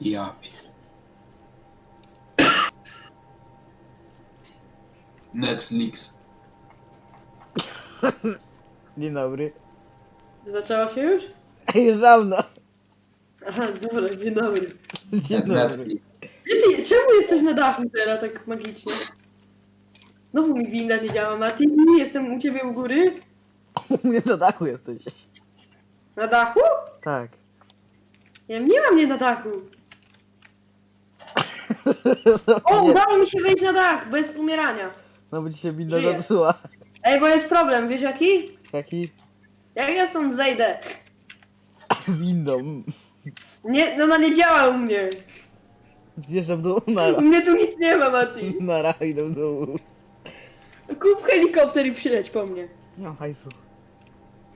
Ja pier... Netflix. Dzień dobry. Zaczęło się już? Już dawno. Aha, dobra, dzień dobry. Dzień dobry. Netflix. Gdzie ty, czemu jesteś na dachu teraz tak magicznie? Znowu mi winda nie działa, Mati. Jestem u ciebie u góry? U mnie na dachu jesteś. Na dachu? Tak. Ja nie mam mnie na dachu. O, Nie, udało mi się wejść na dach, bez umierania. No bo ci się winda Żyję. zepsuła. Ej, bo jest problem, wiesz jaki? Jaki? Jak ja stąd zejdę? Windą. Nie, no ona nie działa u mnie. Zjeżdżam do U nara. mnie tu nic nie ma, Mati. Nara idę w dół. Kup helikopter i przyleć po mnie. Nie mam hajsu.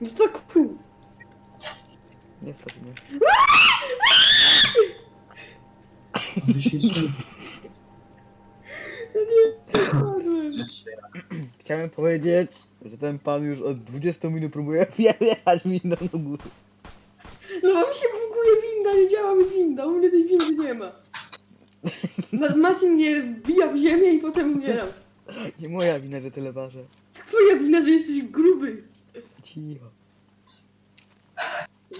No to kup. Nie stać mnie. Chciałem powiedzieć, że ten pan już od 20 minut próbuje wjechać windą do góry. No bo mi się buguje winda, nie działa mi winda, u mnie tej windy nie ma. Ma- Mati mnie wbija w ziemię i potem umieram. Nie moja wina, że tyle ważę. Twoja wina, że jesteś gruby. Cicho.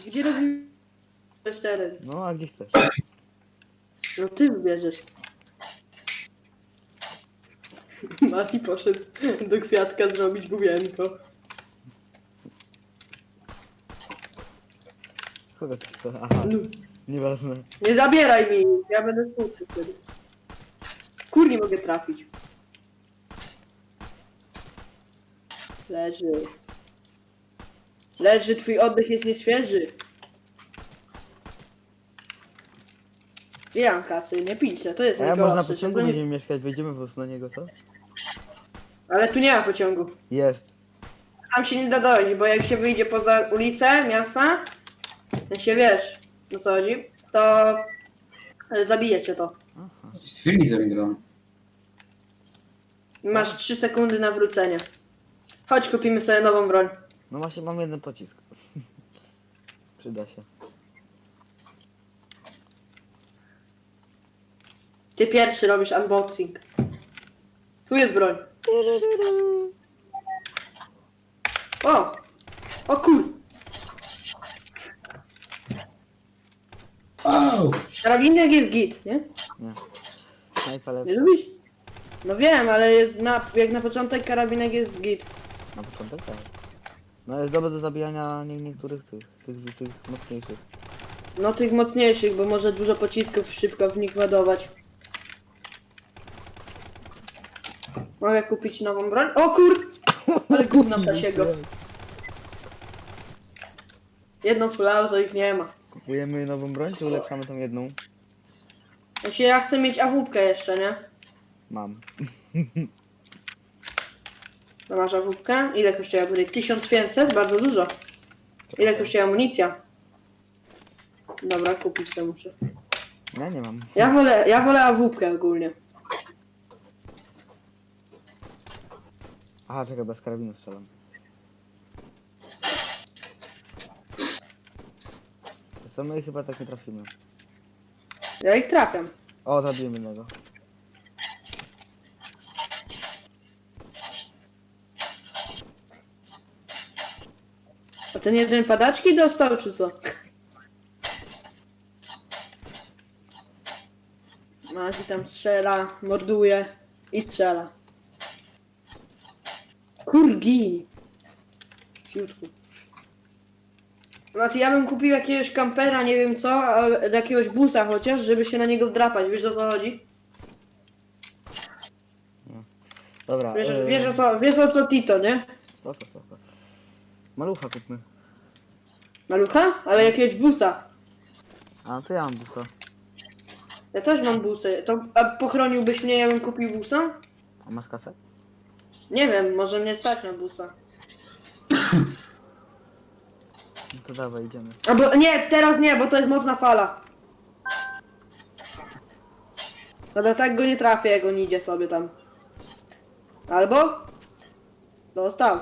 Gdzie robimy teren? No, a gdzie chcesz? No ty wybierzesz. Mati poszedł do kwiatka zrobić gubienko. Kogo ty strzela? Aha, No, nieważne. nie zabieraj mi, ja będę smutny wtedy. Kur nie mogę trafić. Leży. Leży, twój oddech jest nieświeży. Nie mam kasy, nie piszę, to jest A ja tylko może na ostrze, pociągu to nie- będziemy mieszkać, wejdziemy po prostu na niego, co? Ale tu nie ma pociągu. Jest. Tam się nie da dojść, bo jak się wyjdzie poza ulicę miasta, to się wiesz, o co chodzi, to e, zabije cię to. Z Freezem gram. Masz 3 sekundy na wrócenie. Chodź, kupimy sobie nową broń. No właśnie mam jeden pocisk. Przyda się. Ty pierwszy robisz unboxing. Tu jest broń. O! O kur... Wow! Karabinek jest git, nie? Nie. Snajpa Nie lepsza. lubisz? No wiem, ale jest na, jak na początek karabinek jest git. Na początek tak. No jest dobre do zabijania nie, niektórych tych, tych, tych mocniejszych. No tych mocniejszych, bo może dużo pocisków szybko w nich ładować. Mogę kupić nową broń? O kur... Ale gówno ptasiego. Jedną full auto ich nie ma. Kupujemy nową broń, czy ulepszamy tą jedną? Znaczy ja chcę mieć awupkę jeszcze, nie? Mam. No masz awupkę? Ile kosztuje amunica? 1500? Bardzo dużo. Ile kosztuje amunicja? Dobra, kupić to muszę. Ja nie mam. Ja wolę, ja wolę awupkę ogólnie. Aha, czekaj, bez karabinu strzelam. Co my chyba tak nie trafimy. Ja ich trafiam. O, zabiłem jednego. A ten jeden padaczki dostał, czy co? Mazi tam strzela, morduje i strzela. Kurgi! Ciutku. Mati, ja bym kupił jakiegoś kampera, nie wiem co, ale jakiegoś busa chociaż, żeby się na niego wdrapać. Wiesz o co chodzi? Dobra. Wiesz, e, wiesz, o, co, wiesz o co Tito, nie? Spoko, spoko. Malucha kupmy. Malucha? Ale jakiegoś busa. A, to ja mam busa. Ja też mam busy. To, a pochroniłbyś mnie, ja bym kupił busa? A masz kasę? Nie wiem, może mnie stać na busa. No to dawaj, idziemy. Albo nie, teraz nie, bo to jest mocna fala. Dobra, tak go nie trafię, jak on idzie sobie tam. Albo? Dostał.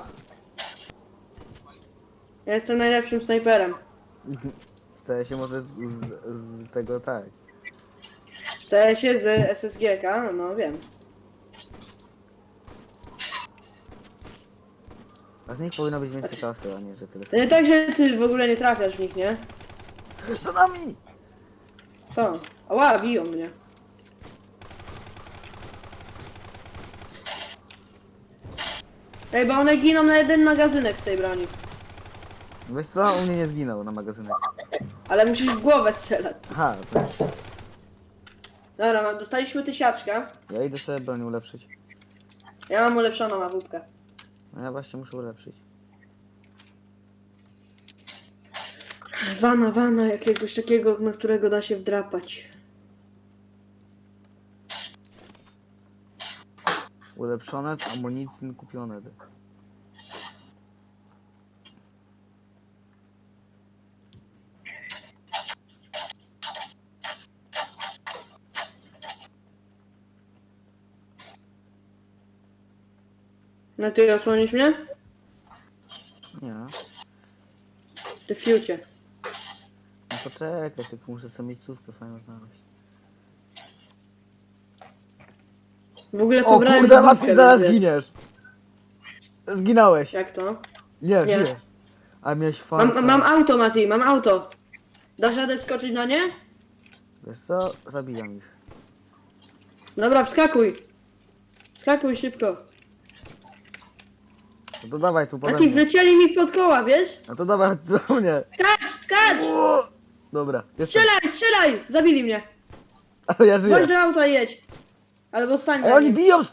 Ja jestem najlepszym snajperem. Chcę się może z, z, z tego tak. W CS-ie z SSGK, no wiem. A z nich powinno być więcej kasy, a nie, że tyle To nie tak, że ty w ogóle nie trafiasz w nich, nie? Za nami! Co? Ała, biją mnie. Ej, bo one giną na jeden magazynek z tej broni. Wiesz co, u mnie nie zginął na magazynek. Ale musisz w głowę strzelać. Aha, to Dobra, mam, dostaliśmy tysiaczkę. ja idę sobie broń ulepszyć. Ja mam ulepszoną awupkę. No ja właśnie muszę ulepszyć. Wana, wana, jakiegoś takiego, na którego da się wdrapać. Ulepszone, amunicji kupione. No ty osłonisz mnie? Nie. Ty fiucie. No poczekaj, tylko muszę sobie miejscówkę fajną znaleźć. W ogóle O pobrałem kurde, lodówkę, Macy, zaraz giniesz! Zginąłeś! Jak to? Nie, Nie. żyjesz. A miałeś farta. Mam, mam auto, Mati, mam auto. Dasz radę skoczyć na nie? Wiesz co? Zabijam ich. Dobra, wskakuj. Wskakuj szybko. No to dawaj tu pode Mati, mnie. wlecieli mi pod koła, wiesz? No to dawaj do mnie. Skacz, skacz! O! Dobra, jestem. Strzelaj, strzelaj! Zabili mnie. Ale ja żyję. Chodź do auta i jedź. Albo stań Ej, na oni nim. biją!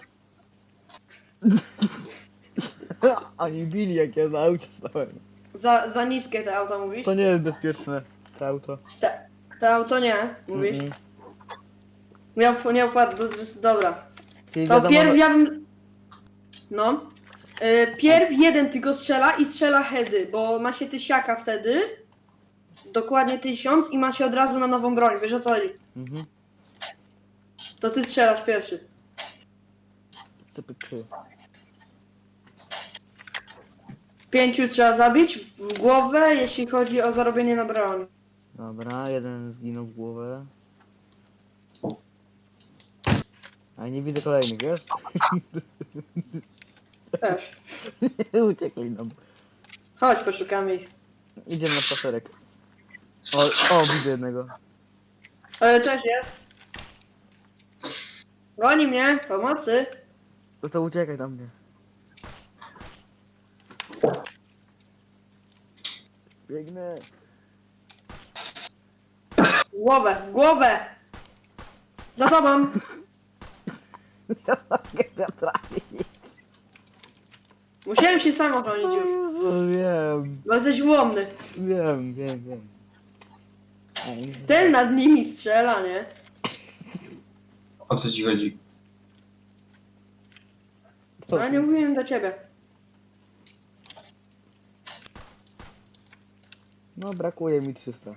oni bili jak ja na aucie stałem. Za, za niskie te auto mówisz? To nie jest bezpieczne, to auto. Te, to auto nie, mówisz? Mm-mm. Nie, nie opadł do dobra. Czyli To wiadomo, pierw ja bym... No. Y, pierw jeden tylko strzela i strzela heady, bo ma się tysiaka wtedy. Dokładnie tysiąc i ma się od razu na nową broń, wiesz o co chodzi? Mhm. To ty strzelasz pierwszy. Pięciu trzeba zabić w głowę, jeśli chodzi o zarobienie na broń. Dobra, jeden zginął w głowę. A nie widzę kolejnych, wiesz? Też. Uciekli nam. Chodź, poszukamy ich. Idziemy na spacerek. O, o, widzę jednego. E, też jest. Goni mnie, pomocy. No to uciekaj tam mnie. Biegnę. Głowę, głowę! Za tobą! Nie mogę go trafić. Musiałem się sam ochronić już, Jezu, wiem, bo jesteś ułomny. wiem, wiem, wiem. Ej, Ten nad nimi strzela, nie? O co ci chodzi? to- A nie mówiłem do ciebie. No, brakuje mi 300.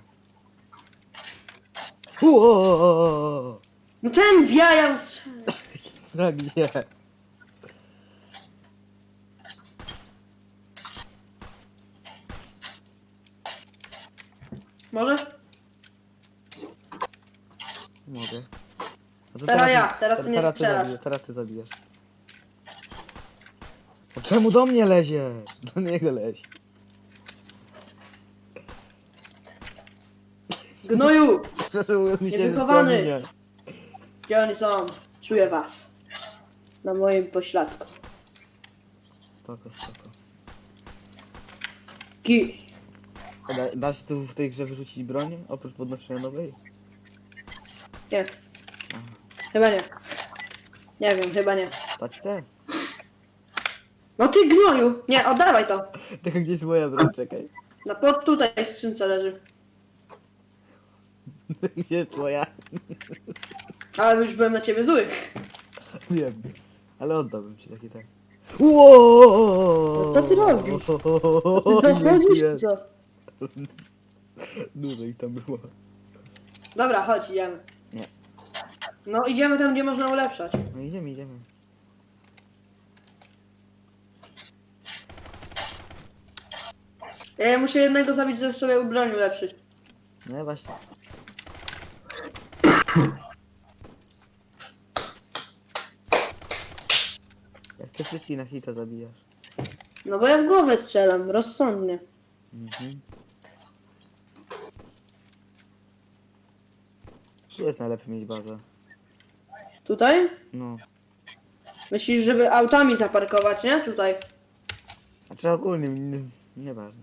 Uo! No ten w jaja strzela. Tak nie. Możesz? Mogę. To Teraz ja, teraz ty nie teraz ty strzelasz. zabijesz, teraz ty zabijesz. A czemu do mnie lezie? Do niego leź. Gnoju! Szczerze mówiąc mi się Niewychowany. Gdzie oni są? Czuję was. Na moim pośladku. Spoko, spoko. Ki. A Da, da się tu w tej grze wyrzucić broń? Oprócz podnoszenia nowej? Nie. Chyba nie. Nie wiem, chyba nie. Stać te? No ty gnoju! Nie, oddawaj to. Tylko gdzieś moja broń, czekaj. No pod tutaj w skrzynce leży. Gdzie jest twoja? Ale już byłem na ciebie zły. Wiem. Ale oddałbym ci takie tak. Ło! No co ty robisz? Ty dochodzisz czy co? Dużo ich tam było. Dobra, chodź, idziemy. Nie. No idziemy tam, gdzie można ulepszać. No idziemy, idziemy. Ja muszę jednego zabić, żeby sobie broń ulepszyć. No właśnie. Jak ty wszystkich na hita zabijasz. No bo ja w głowę strzelam, rozsądnie. Mhm. Jest najlepiej mieć bazę. Tutaj? No. Myślisz, żeby autami zaparkować, nie? Tutaj. A czy ogólnie, nie- nieważne.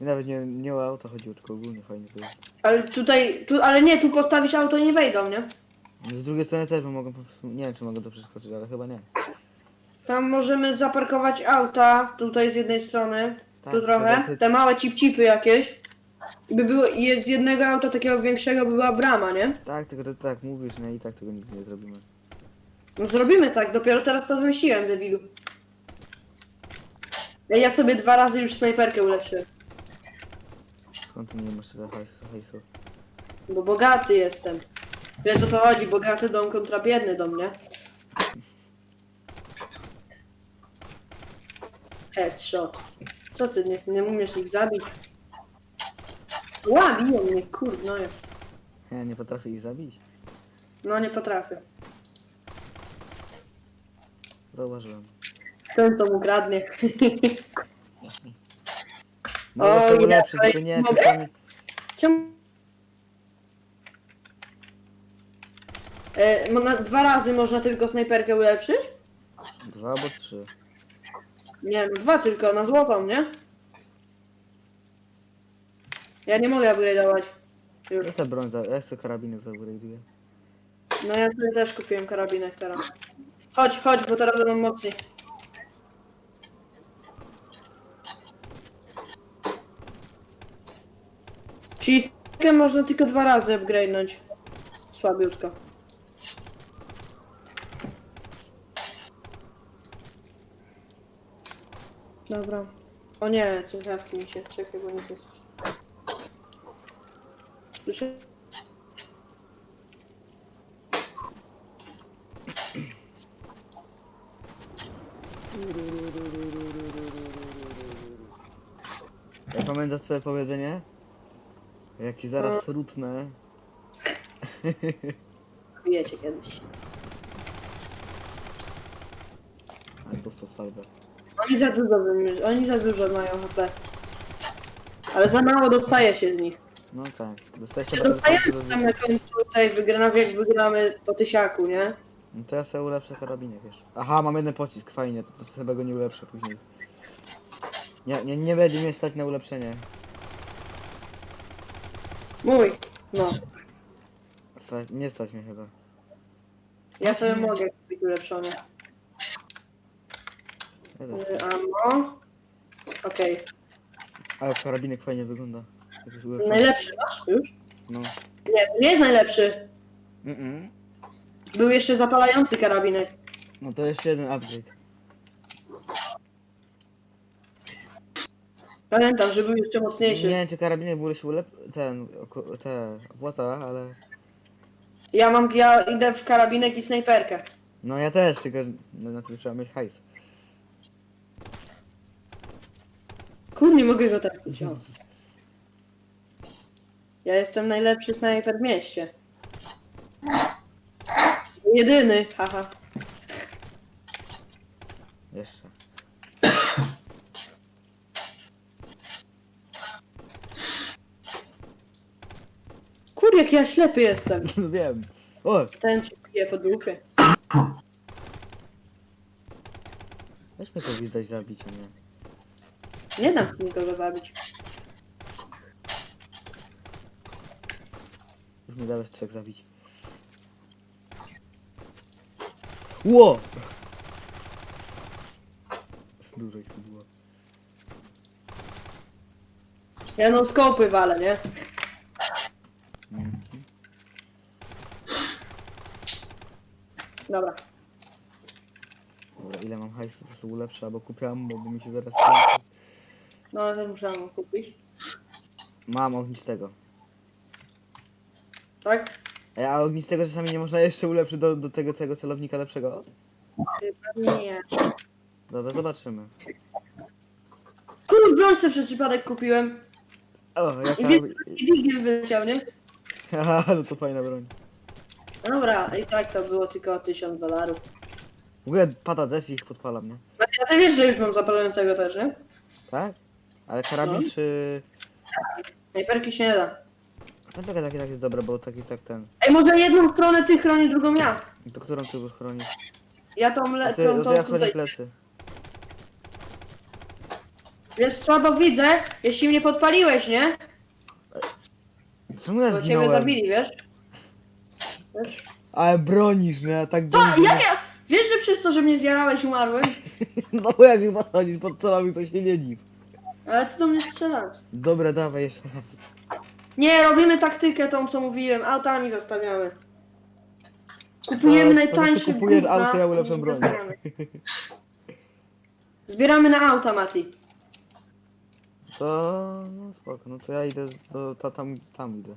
Mi nawet nie, nie o auto chodziło, tylko ogólnie fajnie to jest. Ale tutaj, tu, ale nie, tu postawić auto i nie wejdą, nie? Z drugiej strony też bym mogą, po prostu- nie wiem czy mogę to przeskoczyć, ale chyba nie. Tam możemy zaparkować auta, tutaj z jednej strony, Tak, tu trochę, wtedy- te małe cip-cipy jakieś. I by było, z jednego auta takiego większego by była brama, nie? Tak, tylko ty tak mówisz, nie? I tak tego nigdy nie zrobimy. No zrobimy tak, dopiero teraz to wymyśliłem, debilu. Ja, ja sobie dwa razy już snajperkę ulepszyłem, Skąd ty nie masz tyle hajsu? bo bogaty jestem. Wiesz o co chodzi, bogaty dom kontra biedny dom, nie? Headshot. Co ty, nie, nie umiesz ich zabić? Ła, biją mnie, kurno. Ja nie potrafię ich zabić. No nie potrafię. Zauważyłem. Ten co mu kradnie. Mogę O, sobie ile- ulepszyć, tylko nie wiem czy mogę? sami... Czemu? E, mo- na, dwa razy można tylko snajperkę ulepszyć? Dwa albo trzy. Nie, no dwa tylko, na złotą, nie? Ja nie mogę upgrade'ować. Już. Ja sobie broń za... Ja sobie karabinek zaupgrade'uję. No ja sobie też kupiłem karabinek teraz. Chodź, chodź, bo teraz będą mocniej. Czyli można tylko dwa razy upgrade'nąć. Słabiutko. Dobra. O nie, słuchawki mi się, czekaj, bo nie słyszę. Słyszę? Ja pamiętasz twoje powiedzenie? Jak ci zaraz rutnę. Wiecie kiedyś. Ale dostał salwę. Oni za dużo, oni za dużo mają HP. Ale za mało dostaje się z nich. No tak. Dostaję się bardzo dostajemy tam na końcu tej wygrana, jak wygramy po tysiaku, nie? No to ja sobie ulepszę karabinek, wiesz. Aha, mam jeden pocisk, fajnie, to, to sobie chyba go nie ulepszę później. Nie, nie, nie będzie mnie stać na ulepszenie. Mój. No. Stać, nie stać mnie chyba. Ja sobie mogę kupić ulepszone. Ja też. Y, Ammo. Okej. Ale karabinek fajnie wygląda. Najlepszy masz już? No. Nie, to nie jest najlepszy. Mm -mm. Był jeszcze zapalający karabinek. No to jeszcze jeden upgrade. Pamiętam, że był jeszcze mocniejszy. Nie wiem czy karabinek w ogóle się ulep... ten, oko- te włosy, ale... Ja mam, ja idę w karabinek i snajperkę. No ja też, tylko że no, na tym trzeba mieć hajs. Kur, nie mogę go trafić. o. Ja jestem najlepszy snajper w mieście. Jedyny, haha. Jeszcze. Kur, jak ja ślepy jestem. No wiem. O, Ten ci pije po dupie. weźmy to widać zabić, a nie. Nie dam nikogo zabić. Już mi dałeś trzech zabić. Ło! Dużo ich tu było. Ja no skopy walę, nie? Dobra. Dobra, ile mam hajsu, to sobie ulepszę, albo kupię ammo, bo mi się zaraz skończy. No ale też muszę mu kupić. Mam ognistego. Tak? Ej, A ognistego czasami nie można jeszcze ulepszyć do, do tego, tego celownika lepszego? Chyba nie. Dobra, zobaczymy. Kur, broń sobie przez przypadek kupiłem. O, jaka... I wiesz, i digiem wyleciał, nie? Haha, no to fajna broń. Dobra, i tak to było tylko 1000 dolarów. W ogóle pada deszcz i ich podpalam, nie? A ty wiesz, że już mam zapalającego też, nie? Tak? Ale karabin No. czy... Snajperki się nie da. Snajperka taki tak jest dobra, bo taki tak ten... Ej, może jedną stronę ty chroni, drugą ja. To którą ty chronisz? Ja tą A le... ty, tą, no to tą ja chronię tutaj. plecy. Wiesz, słabo widzę, jeśli mnie podpaliłeś, nie? Czemu ja ciebie zginąłem? zabili, wiesz? Wiesz? Ale bronisz, nie? Tak To, bronisz. jak ja... Wiesz, że przez to, że mnie zjarałeś, umarłem? No bo jak mi podchodzisz pod celami, to się nie dziw. Ale ty do mnie strzelasz. Dobra, dawaj jeszcze raz. Nie, robimy taktykę tą, co mówiłem. Autami zastawiamy. Kupujemy To- najtańsze to ty kupujesz gówna auto, ja i broń. zastawiamy. Zbieramy na auta, Mati. To... no spoko, no to ja idę do... Ta, tam, tam idę.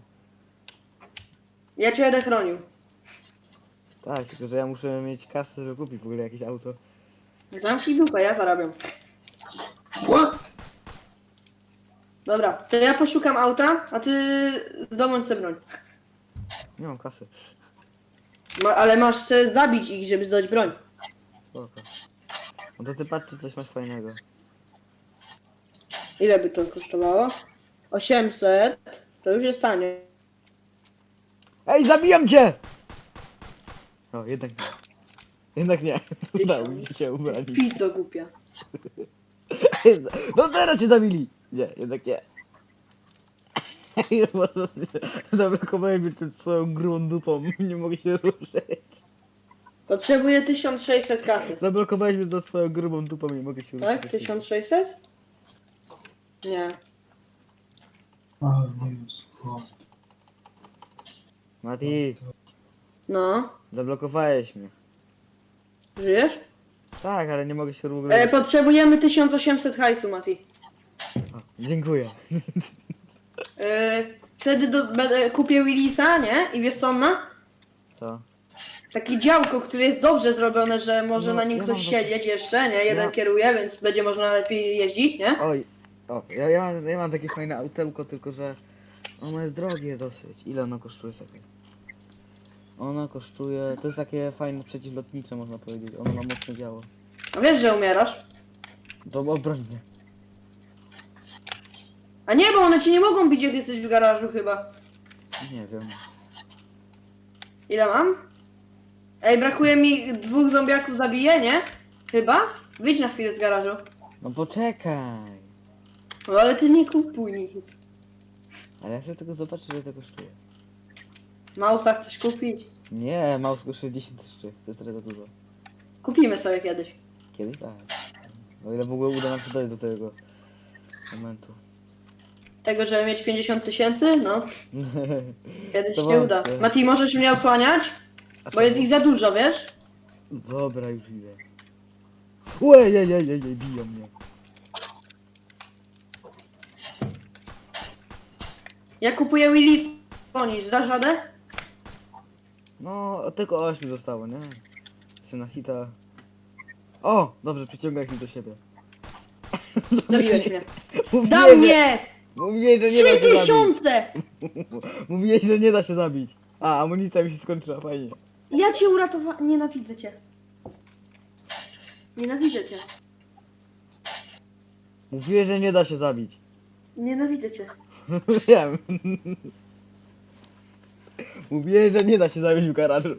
Ja cię będę chronił. Tak, tylko że ja muszę mieć kasę, żeby kupić w ogóle jakieś auto. Zamknij dupę, ja zarabiam. What? Dobra, to ja poszukam auta, a ty zdobądź sobie broń. Nie mam kasy. Ma, ale masz se zabić ich, żeby zdobyć broń. Spoko. No to ty patrz, czy coś masz fajnego. Ile by to kosztowało? 800. To już jest tanie. Ej, zabijam cię! O, jednak nie. Jednak nie. Udało mi się cię ubranić. Pis do głupia. No teraz cię zabili! Nie, jednak nie. Zablokowałem mnie tym swoją grubą dupą, nie mogę się ruszyć. Potrzebuję 1600 kasy. Zablokowałeś mnie z swoją grubą dupą, nie mogę się ruszyć. Tak? 1600? Nie. O Jezu. o. Mati, No. zablokowałeś mnie. Żyjesz? Tak, ale nie mogę się w ogóle... E, potrzebujemy 1800 hajsu, Mati. Dziękuję. E, wtedy do, będę, kupię Willisa, nie? I wiesz co on ma? Co? Takie działko, które jest dobrze zrobione, że może No, na nim ja ktoś mam takie- siedzieć jeszcze, nie? Jeden Ja- kieruje, więc będzie można lepiej jeździć, nie? Oj, o, ja, ja, mam, ja mam takie fajne autełko, tylko że ono jest drogie dosyć. Ile ono kosztuje takie? Ono kosztuje, to jest takie fajne przeciwlotnicze można powiedzieć, ono ma mocne działo. A wiesz, że umierasz? To obroń mnie. A nie, bo one ci nie mogą bić, jak jesteś w garażu chyba. Nie wiem. Ile mam? Ej, brakuje mi dwóch zombiaków zabiję, nie? Chyba? Wyjdź na chwilę z garażu. No poczekaj. No ale ty nie kupuj nic. Ale ja chcę tylko zobaczyć ile to kosztuje. Mausa chcesz kupić? Nie, mouse kosztuje 10 tysięcy, to jest trochę za dużo. Kupimy sobie kiedyś. Kiedyś tak. O ile w ogóle uda nam się dojść do tego momentu. Tego, żeby mieć 50 tysięcy? No, kiedyś To się wątpię. uda. Mati, możesz mnie osłaniać? Bo jest ich za dużo, wiesz? Dobra, już idę. Ojej, ej, ej, ej, biją mnie. Ja kupuję Willis. Ponisz, dasz radę? No, tylko 8 zostało, nie? Się na hita. O! Dobrze, przyciągaj ich do siebie. Zabiłeś mnie. Dał że- mnie! Mówiłem, że nie da się zabić. tysiące! Mówiłem, że nie da się zabić. A, amunicja mi się skończyła, fajnie. Ja cię uratowałem. Nienawidzę cię. Nienawidzę cię. Mówiłem, że nie da się zabić. Nienawidzę cię. Wiem. Mówiłem, że nie da się zabić w garażu.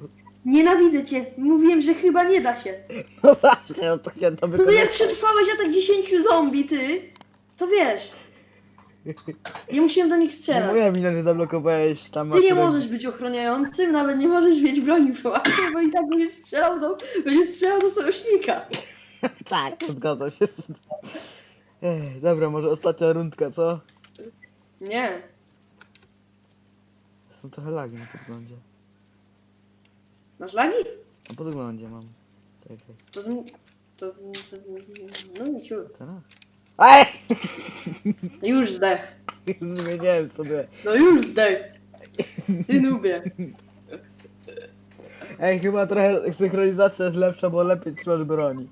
Nienawidzę cię. Mówiłem, że chyba nie da się. No właśnie, no to chciałem to No jak przetrwałeś atak 10 zombie, ty, to wiesz. Nie musiałem do nich strzelać. moja wina, że zablokowałeś tam Ty nie akurat- możesz być ochroniającym, nawet nie możesz mieć broni w ręku, bo i tak będziesz strzelał do, będziesz strzelał do sojusznika. Tak, zgadzam się z tym. Ech, dobra, może ostatnia rundka, co? Nie. Są trochę lagi na podglądzie. Masz lagi? Na podglądzie mam. Czekaj, To, zmi- to, no nie ciu. teraz? Ej! Już zdech. Zmieniłem sobie. No już zdech. Ty nubie. Ej, chyba trochę synchronizacja jest lepsza, bo lepiej trzymasz broni.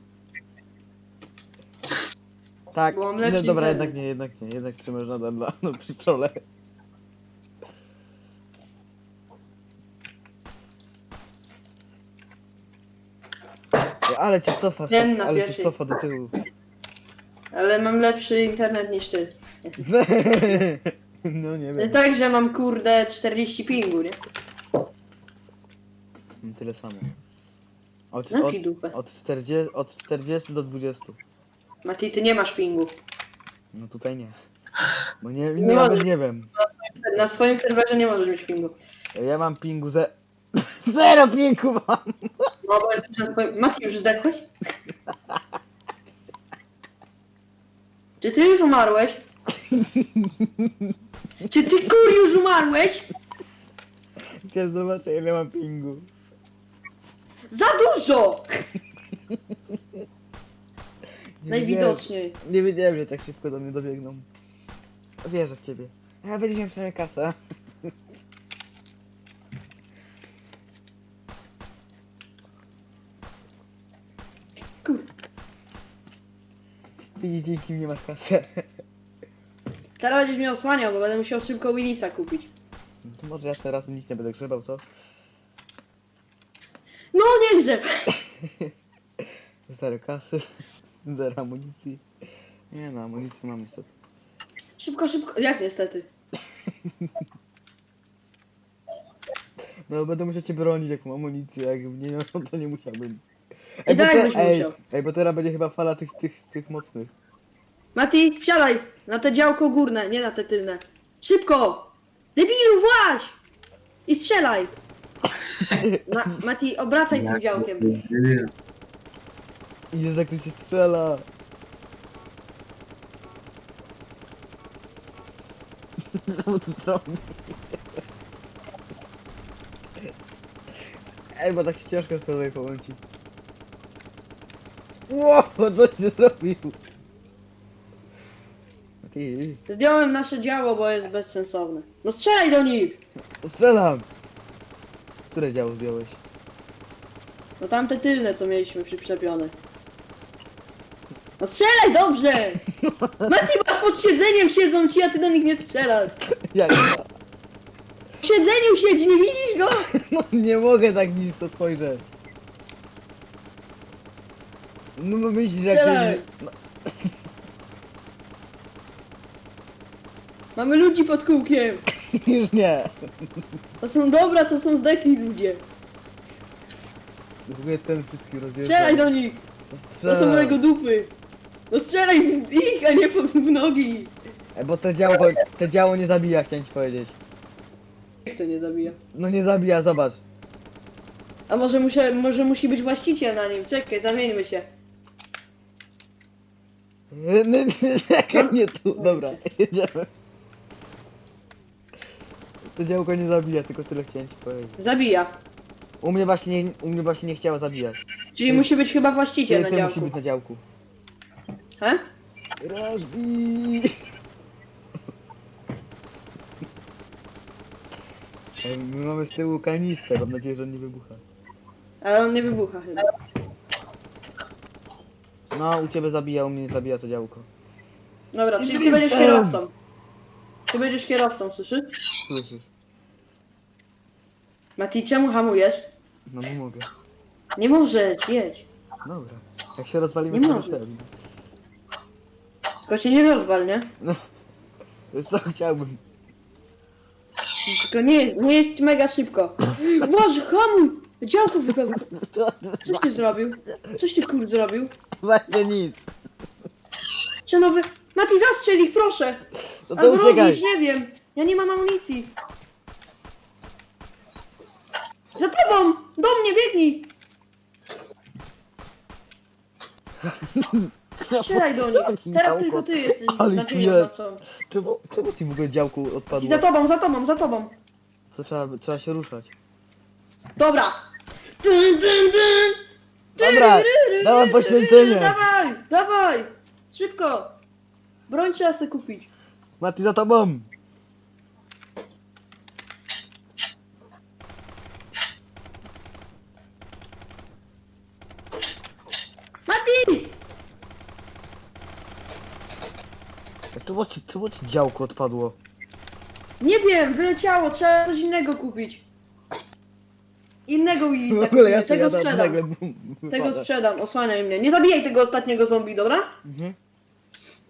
Tak, Bo mam nie, lepszy dobra, internet. jednak nie, jednak nie, jednak trzymasz nadal na, no, przy czole. Ale cię cofa, Ten na ale cię pierwszej. cofa do tyłu. Ale mam lepszy internet niż ty. No nie wiem. Także mam kurde 40 pingu, nie? Mam Tyle samo. Od, od, dupę. od, 40, od 40 do 20. Mati, ty nie masz pingu. No tutaj nie. Bo nie, Nie nawet nie wiem. Na swoim serwerze nie możesz mieć pingu. Ja mam pingu ze... Zero pingu mam! No bo jesteś na swoim... Mati, już zdechłeś? Czy ty już umarłeś? Czy ty kur już umarłeś? Chciałem zobaczyć ile mam pingu. Za dużo! Nie Najwidoczniej. wiedziałem- Nie wiedziałem, że tak szybko do mnie dobiegną. Wierzę w ciebie. A będziesz miał przynajmniej kasę. Widzisz, dzięki mnie masz kasę. Teraz będziesz mnie osłaniał, bo będę musiał szybko Willisa kupić. No to może ja teraz nic nie będę grzebał, co? No nie grzeb! Zero kasy. Zero amunicji. Nie no, amunicji mam niestety. Szybko, szybko. Jak niestety? No będę musiał cię bronić jaką amunicję, jakbym nie miał, to nie musiałbym. I bo tak te- byś ej, musiał. ej, bo teraz będzie chyba fala tych, tych, tych mocnych. Mati, wsiadaj! Na te działko górne, nie na te tylne. Szybko! Debilu, właź! I strzelaj! Ma Mati, obracaj tym działkiem. Idzie jak tu cię strzela. Ej, bo tak się ciężko sobie połączy. Ło, co ci zrobił? Ty, Zdjąłem nasze działo, bo jest bezsensowne. No strzelaj do nich! strzelam! Które działo zdjąłeś? No tamte tylne, co mieliśmy przyczepione. No strzelaj dobrze! Mati, masz pod siedzeniem siedzą ci, a ty do nich nie strzelasz. Ja nie, W siedzeniu siedzi, nie widzisz go? no, nie mogę tak nisko spojrzeć. No, no myślisz, jak Strzelaj. No, Mamy ludzi pod kółkiem. już nie. To są dobra, to są zdechli ludzie. W ogóle ten wszystkich rozjeżdża. Strzelaj do nich! To są mego dupy! No strzelaj w ich, a nie pod w nogi! E, Bo te działo, te działo nie zabija, chciałem ci powiedzieć. Jak to nie zabija? No nie zabija, zobacz. A może, muszę, może musi być właściciel na nim? Czekaj, zamieńmy się. E, Nie, tu, dobra, jedziemy. To działko nie zabija, tylko tyle chciałem ci powiedzieć. Zabija. U mnie właśnie nie, u mnie właśnie nie chciało zabijać. Czyli Ty- musi być chyba właściciel Ty, na ty musi działku. być na działku. He? Rażbi! My mamy z tyłu kanister, mam nadzieję, że on nie wybucha. Ale on nie wybucha chyba. No, u ciebie zabija, u mnie nie zabija to działko. Dobra, czyli ty będziesz kierowcą. Ty będziesz kierowcą, słyszysz? Słyszysz? Mati, czemu hamujesz? No nie mogę. Nie możesz, jedź. Dobra. Jak się rozwalimy, Nie to może. rozwalimy. Tylko się nie rozwal, nie? Wiesz Co chciałbym? Tylko nie, nie jeźdź mega szybko. Boże, hamuj! Działko wypełnił. Coś ty zrobił? Coś ty kur zrobił? Właśnie nic. Czy nowy... Mati, zastrzel ich, proszę! No to Albo uciekaj. nie wiem. Ja nie mam amunicji. Za tobą! Do mnie, biegnij! Strzelaj do nich. Teraz tylko ty jesteś Ale nadzieją tu na jest. co. Czemu, czemu ci w ogóle działku I odpadło? za tobą, za tobą, za tobą. To trzeba, trzeba się ruszać. Dobra. Dobra, dawaj poświęcenie. Dawaj, dawaj. Szybko. Broń trzeba sobie kupić. Mati za tobą. Mati! Czemu ci, czemu ci działko odpadło? Nie wiem, wyleciało, trzeba coś innego kupić. Innego W Willisa ogóle ja kupię, sobie tego jadę, sprzedam. nagle bum, Tego wypada. sprzedam, osłaniaj mnie. Nie zabijaj tego ostatniego zombie, dobra? Mhm.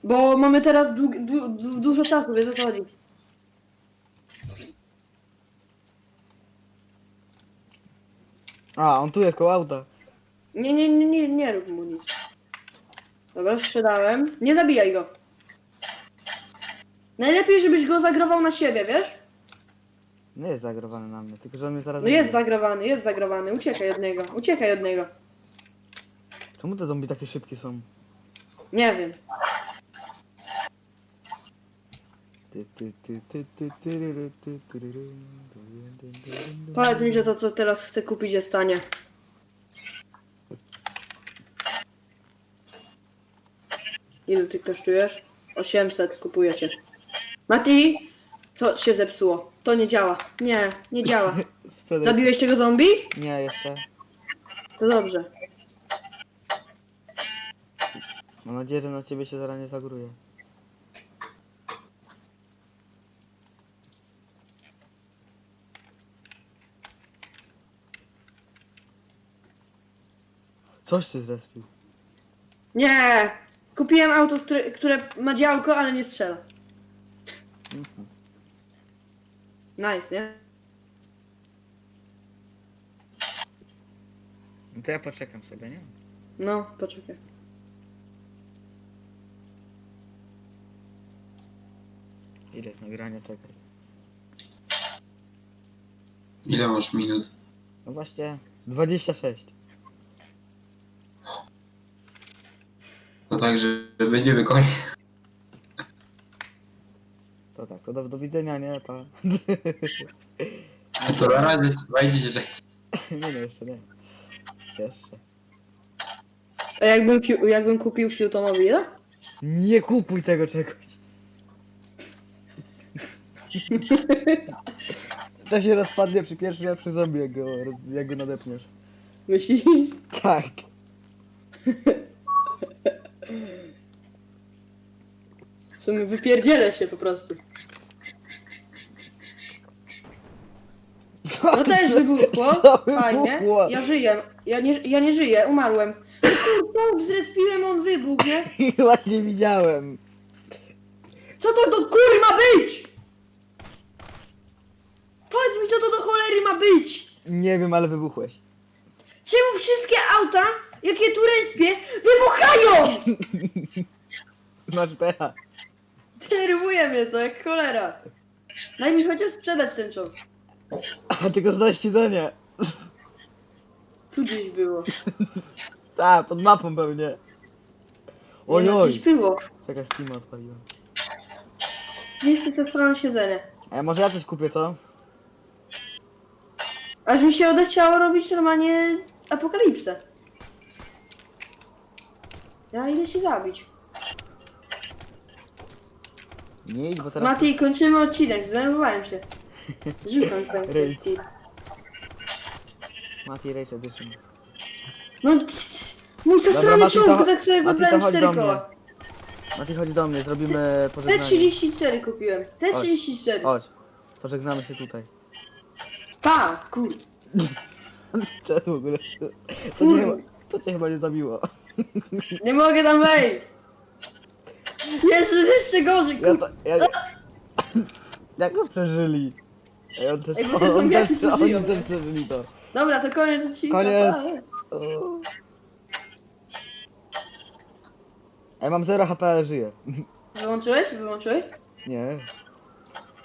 Bo mamy teraz dług, du, du, dużo czasu, wiesz o co chodzi. A, on tu jest koło auta. Nie, nie, nie, nie, nie rób mu nic. Dobra, sprzedałem. Nie zabijaj go. Najlepiej, żebyś go zagrował na siebie, wiesz? Nie jest zagrowany na mnie, tylko że on mnie zaraz No jest zagrowany, jest zagrowany. Uciekaj od niego, uciekaj od niego. Czemu te zombie takie szybkie są? Nie wiem. Ty, ty, ty, ty, ty, tyryry, ty, tyryry, ty, ty, ty, ty, ty. Powiedz mi, że to co teraz chcę kupić jest tanie. Ile ty kosztujesz? 800 kupujecie. Mati! To się zepsuło. To nie działa. Nie, nie działa. Zabiłeś tego zombie? Nie, jeszcze. To dobrze. Mam nadzieję, że na ciebie się zaraz nie zagruje. Coś ty zrespił. Nie! Kupiłem auto, które ma działko, ale nie strzela. Mhm. Nice, nie? No to ja poczekam sobie, nie? No, poczekaj. Ile jest nagrania, czekaj. Ile masz minut? No właśnie, 26. To tak, że że będziemy koniec. To do, do widzenia, nie? Pa. A to na razie słuchajcie się, nie, no jeszcze nie. Jeszcze. A jakbym, fiu- jakbym kupił? Nie kupuj tego czegoś. To się rozpadnie przy pierwszym lepszy zombie, jak go, roz, jak go nadepniesz. Myślisz? Tak. W sumie wypierdzielę się po prostu. No też wybuchło. Fajnie. wybuchło? Ja żyję. Ja nie, ja nie żyję, umarłem. Kurwa, zrespiłem, on wybuchł, nie? Właśnie widziałem. Co to do kury ma być? Powiedz mi, co to do cholery ma być? Nie wiem, ale wybuchłeś. Czemu wszystkie auta, jakie tu respię, wybuchają? Masz pecha. Denerwuje mnie to jak cholera. Daj mi chociaż sprzedać ten czołg. A tylko za ścidzenie. Tu gdzieś było. Tak, pod mapą pewnie. Nie, Oj, no, oj. gdzieś było. Czekaj, Steam odpaliłem. Gdzieś jest ta strona siedzenie. A może ja coś kupię, co? Aż mi się odechciało robić normalnie apokalipsę. Ja idę się zabić. Nie idź, bo teraz... Mati, kończymy odcinek, zdenerwowałem się. Rzucam kwestię. Mati Race Edition. No, tss, mój Dobra, zastrony Mati, czołg, to- za którego Mati, to dałem chodź 4 do mnie. koła. Mati, chodź do mnie, zrobimy pożegnanie. T34 kupiłem. T34. Chodź, pożegnamy się tutaj. Pa, kur... Co w ogóle? To cię, chyba, to cię chyba nie zabiło. Nie mogę tam wejść. Jeszcze, jeszcze gorzej, Ja to, ja... Jak go przeżyli? Ej, on też, Ej, bo te on, on zombiaki też, tu żyją, oni też przeżyli to. Dobra, to koniec odcinka. Koniec. pa. O. Ej, mam 0 HP, ale żyję. Wyłączyłeś? Wyłączyłeś? Nie,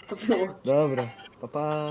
To było. dobra. Pa, pa.